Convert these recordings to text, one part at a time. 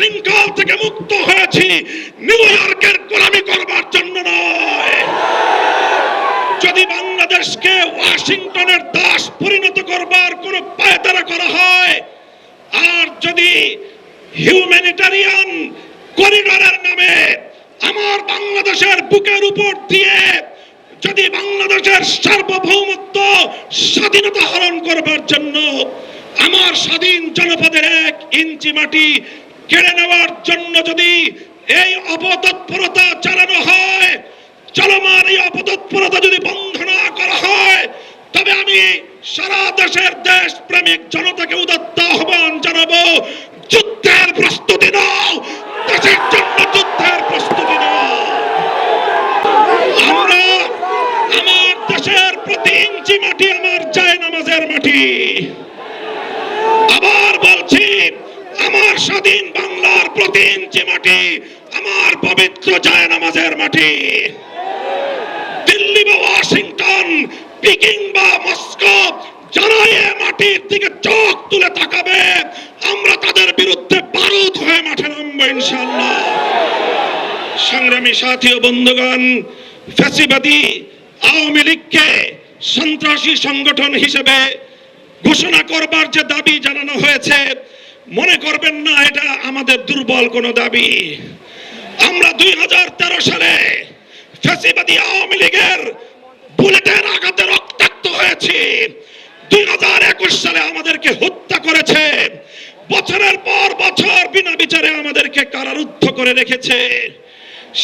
শৃঙ্খল থেকে মুক্ত হয়েছি। নিউ ইয়র্কের গোলামি করবার জন্য নয়। যদি বাংলাদেশকে ওয়াশিংটনের দাস পরিণত করবার কোন পায়তারা করা হয়, আর যদি হিউম্যানিটারিয়ান করিডোরের নামে আমার বাংলাদেশের বুকের উপর দিয়ে যদি বাংলাদেশের সার্বভৌমত্ব স্বাধীনতা হরণ করবার জন্য আমার স্বাধীন জনপদের এক ইঞ্চি মাটি কেড়ে নেওয়ার জন্য যদি এই অপতৎপরতা চালানো হয়, চলমান এই অপতৎপরতা যদি বন্ধ না করা হয়, তবে আমি সারা দেশের দেশ প্রেমিক জনতাকে উদত্ত আহ্বান জানাব, যুদ্ধের প্রস্তুতি নাও, দেশের জন্য যুদ্ধের প্রস্তুতি নাও। আমরা আমার দেশের প্রতি ইঞ্চি মাটি, আমার যায় নামাজের মাটি। আবার বলছি, আমার স্বাধীন বাংলার প্রতি ইঞ্চি মাটি, আমার পবিত্র যায় নামাজের মাটি। দিল্লি বা ওয়াশিংটন, পিকিং বা মস্কো যারা এ মাটির দিকে চোখ তুলে তাকাবে, আমরা তাদের বিরুদ্ধে বারুদ হয়ে মাঠে নামবো ইনশাল্লাহ সংগ্রামী সাথী ও বন্ধুগণ, ফ্যাসিবাদী আওয়ামী লীগকে সন্ত্রাসী সংগঠন হিসেবে ঘোষণা করবার যে দাবি জানানো হয়েছে মনে করবেন না, এটা আমাদের দুর্বল কোনো দাবি। আমরা দুই হাজার তেরো সালে ফ্যাসিবাদী আওয়ামী লীগের বুলেটের আঘাতে রক্তাক্ত হয়েছি। দুই হাজার একুশ সালে আমাদেরকে হত্যা করেছে। বছরের পর বছর বিনা বিচারে আমাদেরকে কারারুদ্ধ করে রেখেছে।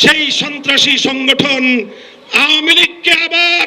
সেই সন্ত্রাসী সংগঠন আওয়ামী লীগকে আবার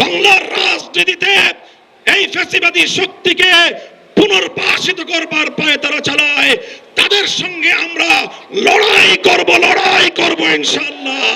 বাংলার রাজনীতিতে এই ফ্যাসিবাদী শক্তিকে পুনর্বাসিত করবার পায়ে তারা চালায়, তাদের সঙ্গে আমরা লড়াই করব লড়াই করব ইনশাল্লাহ